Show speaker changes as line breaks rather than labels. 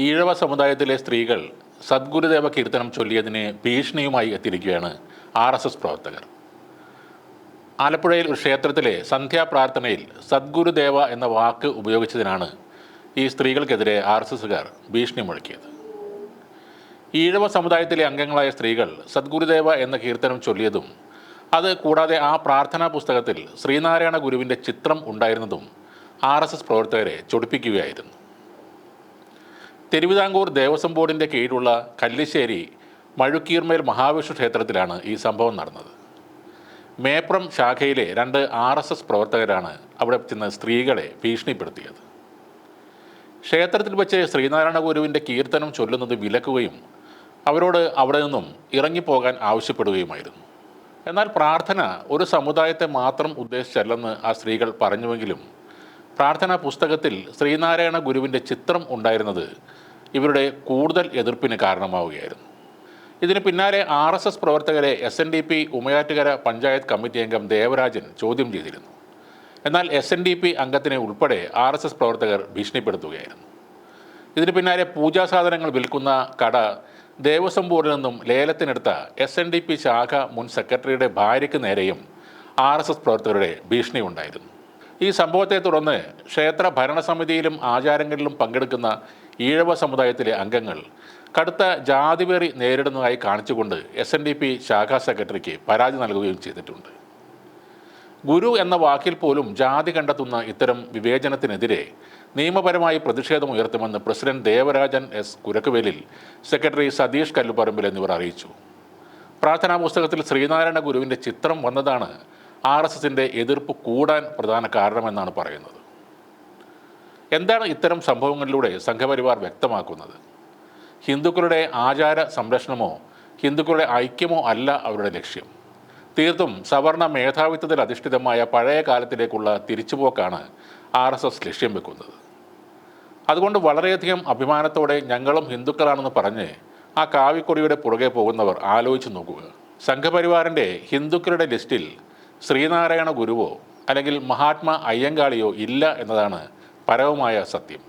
ഈഴവ സമുദായത്തിലെ സ്ത്രീകൾ സദ്ഗുരുദേവ കീർത്തനം ചൊല്ലിയതിന് ഭീഷണിയുമായി എത്തിയിരിക്കുകയാണ് ആർ എസ് എസ് പ്രവർത്തകർ. ആലപ്പുഴയിൽ ഒരു ക്ഷേത്രത്തിലെ സന്ധ്യാപ്രാർത്ഥനയിൽ സദ്ഗുരുദേവ എന്ന വാക്ക് ഉപയോഗിച്ചതിനാണ് ഈ സ്ത്രീകൾക്കെതിരെ ആർ എസ് എസുകാർ ഭീഷണി മുഴക്കിയത്. ഈഴവ സമുദായത്തിലെ അംഗങ്ങളായ സ്ത്രീകൾ സദ്ഗുരുദേവ എന്ന കീർത്തനം ചൊല്ലിയതും അത് കൂടാതെ ആ പ്രാർത്ഥനാ പുസ്തകത്തിൽ ശ്രീനാരായണ ഗുരുവിന്റെ ചിത്രം ഉണ്ടായിരുന്നതും ആർ എസ് എസ് പ്രവർത്തകരെ ചൊടിപ്പിക്കുകയായിരുന്നു. തിരുവിതാംകൂർ ദേവസ്വം ബോർഡിന്റെ കീഴിലുള്ള കല്ലിശ്ശേരി മഴുക്കീർമേൽ മഹാവിഷ്ണു ക്ഷേത്രത്തിലാണ് ഈ സംഭവം നടന്നത്. മേപ്രം ശാഖയിലെ രണ്ട് ആർ എസ് എസ് പ്രവർത്തകരാണ് അവിടെ ചെന്ന് സ്ത്രീകളെ ഭീഷണിപ്പെടുത്തിയത്. ക്ഷേത്രത്തിൽ വെച്ച് ശ്രീനാരായണ ഗുരുവിന്റെ കീർത്തനം ചൊല്ലുന്നത് വിലക്കുകയും അവരോട് അവിടെ നിന്നും ഇറങ്ങിപ്പോകാൻ ആവശ്യപ്പെടുകയുമായിരുന്നു. എന്നാൽ പ്രാർത്ഥന ഒരു സമുദായത്തെ മാത്രം ഉദ്ദേശിച്ചല്ലെന്ന് ആ സ്ത്രീകൾ പറഞ്ഞുവെങ്കിലും പ്രാർത്ഥനാ പുസ്തകത്തിൽ ശ്രീനാരായണ ഗുരുവിന്റെ ചിത്രം ഉണ്ടായിരുന്നത് ഇവരുടെ കൂടുതൽ എതിർപ്പിന് കാരണമാവുകയായിരുന്നു. ഇതിന് പിന്നാലെ ആർ എസ് എസ് പ്രവർത്തകരെ S N D P Umayattukara panchayat committee അംഗം ദേവരാജൻ ചോദ്യം ചെയ്തിരുന്നു. എന്നാൽ എസ് എൻ ഡി പി അംഗത്തിനെ ഉൾപ്പെടെ ആർ എസ് എസ് പ്രവർത്തകർ ഭീഷണിപ്പെടുത്തുകയായിരുന്നു. ഇതിന് പിന്നാലെ പൂജാ സാധനങ്ങൾ വിൽക്കുന്ന കട ദേവസ്വം ബോർഡിൽ നിന്നും ലേലത്തിനെടുത്ത എസ് എൻ ഡി പി ശാഖ മുൻ സെക്രട്ടറിയുടെ ഭാര്യയ്ക്ക് നേരെയും ആർ എസ് എസ് പ്രവർത്തകരുടെ ഭീഷണി ഉണ്ടായിരുന്നു. ഈ സംഭവത്തെ തുടർന്ന് ക്ഷേത്ര ഭരണസമിതിയിലും ആചാരങ്ങളിലും പങ്കെടുക്കുന്ന ഈഴവ സമുദായത്തിലെ അംഗങ്ങൾ കടുത്ത ജാതിവേറി നേരിടുന്നതായി കാണിച്ചുകൊണ്ട് എസ് എൻ ഡി പി ശാഖാ സെക്രട്ടറിക്ക് പരാതി നൽകുകയും ചെയ്തിട്ടുണ്ട്. ഗുരു എന്ന വാക്കിൽ പോലും ജാതി കണ്ടെത്തുന്ന ഇത്തരം വിവേചനത്തിനെതിരെ നിയമപരമായി പ്രതിഷേധം ഉയർത്തുമെന്ന് president Devarajan S Kurakkuvelil secretary Satheesh Kalluparambil എന്നിവർ അറിയിച്ചു. പ്രാർത്ഥനാ പുസ്തകത്തിൽ ശ്രീനാരായണ ഗുരുവിന്റെ ചിത്രം വന്നതാണ് ആർ എസ് എസിന്റെ എതിർപ്പ് കൂടാൻ പ്രധാന കാരണമെന്നാണ് പറയുന്നത്. എന്താണ് ഇത്തരം സംഭവങ്ങളിലൂടെ സംഘപരിവാർ വ്യക്തമാക്കുന്നത്? ഹിന്ദുക്കളുടെ ആചാര സംരക്ഷണമോ ഹിന്ദുക്കളുടെ ഐക്യമോ അല്ല അവരുടെ ലക്ഷ്യം. തീർത്തും സവർണ മേധാവിത്വത്തിൽ അധിഷ്ഠിതമായ പഴയ കാലത്തിലേക്കുള്ള തിരിച്ചുപോക്കാണ് ആർ എസ് എസ് ലക്ഷ്യം വെക്കുന്നത്. അതുകൊണ്ട് വളരെയധികം അഭിമാനത്തോടെ ഞങ്ങളും ഹിന്ദുക്കളാണെന്ന് പറഞ്ഞ് ആ കാവിക്കൊടിയുടെ പുറകെ പോകുന്നവർ ആലോചിച്ച് നോക്കുക. സംഘപരിവാറിന്റെ ഹിന്ദുക്കളുടെ ലിസ്റ്റിൽ ശ്രീനാരായണ ഗുരുവോ അല്ലെങ്കിൽ മഹാത്മാ അയ്യങ്കാളിയോ ഇല്ല എന്നതാണ് പരമമായ സത്യം.